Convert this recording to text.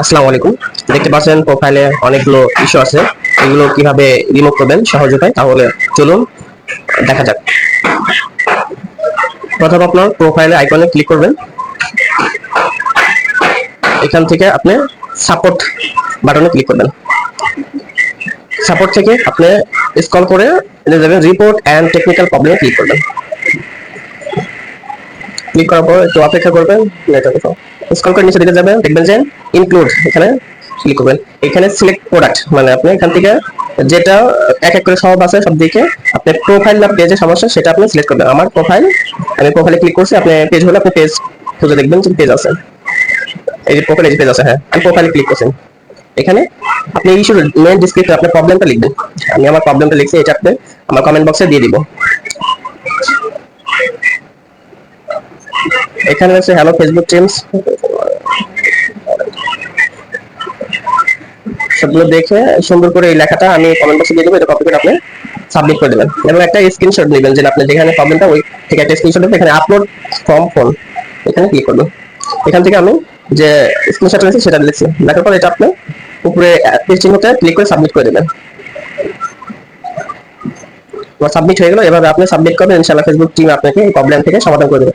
আসসালামু আলাইকুম। দেখতে পাচ্ছেন প্রোফাইলে অনেকগুলো ইস্যু আছে। এগুলো কীভাবে রিমুভ করবেন, সহজ উপায়, তাহলে চলুন, দেখা যাক। প্রথম আপনার প্রোফাইলে আইকনে ক্লিক করবেন। এখান থেকে আপনি সাপোর্ট বাটনে ক্লিক করবেন। সাপোর্ট থেকে আপনি স্ক্রল করে যাবেন রিপোর্ট অ্যান্ড টেকনিক্যাল প্রবলেমে ক্লিক করবেন। ক্লিক করার পর একটু অপেক্ষা করবেন স্ক্রল করে নিচে দিকে যাবেন, দেখবেন যে ইনক্লুড এখানে ক্লিক করবেন। এখানে সিলেক্ট প্রোডাক্ট মানে আপনি এখান থেকে যেটা এক এক করে সব আছে, সব দিকে আপনি প্রোফাইল না পেজে সমস্যা, সেটা আপনি সিলেক্ট করবেন। আমার প্রোফাইল আমি প্রোফাইলে ক্লিক করছি, আপনি পেজ হলে আপনি পেজ খুঁজে দেখবেন যে পেজ আছে। এই যে প্রোফাইল পেজ আছে হ্যাঁ আমি প্রোফাইলে ক্লিক করছেন এখানে আপনি ইস্যুর মেন ডিসক্রিপশন আপনার প্রবলেমটা লিখবেন। আমি আমার প্রবলেমটা লিখছি, এটা আপনি আমার কমেন্ট বক্সে দিয়ে দিব। এখানে আছে হ্যালো ফেসবুক টিমস সবগুলো দেখে সুন্দর করে এই লেখাটা আমি কমেন্ট বক্সে দিয়ে দেবো, এটা কপি করে আপনি সাবমিট করে দেবেন। এবং একটা স্ক্রিনশট নেবেন যে আপনি যেখানে প্রবলেমটা ওই থেকে একটা স্ক্রিনশট নেবেন এখানে আপলোড ফর্ম ফোন এখানে ক্লিক করবেন। এখান থেকে আমি যে স্ক্রিনশট রয়েছে সেটা লিখছি লেখার পর এটা আপনি উপরে চিহ্নতে ক্লিক করে সাবমিট করে দেবেন। সাবমিট হয়ে গেল, এভাবে আপনি সাবমিট করবেন, ইনশাআল্লাহ ফেসবুক টিম আপনাকে এই প্রবলেম থেকে সমাধান করে দেবে।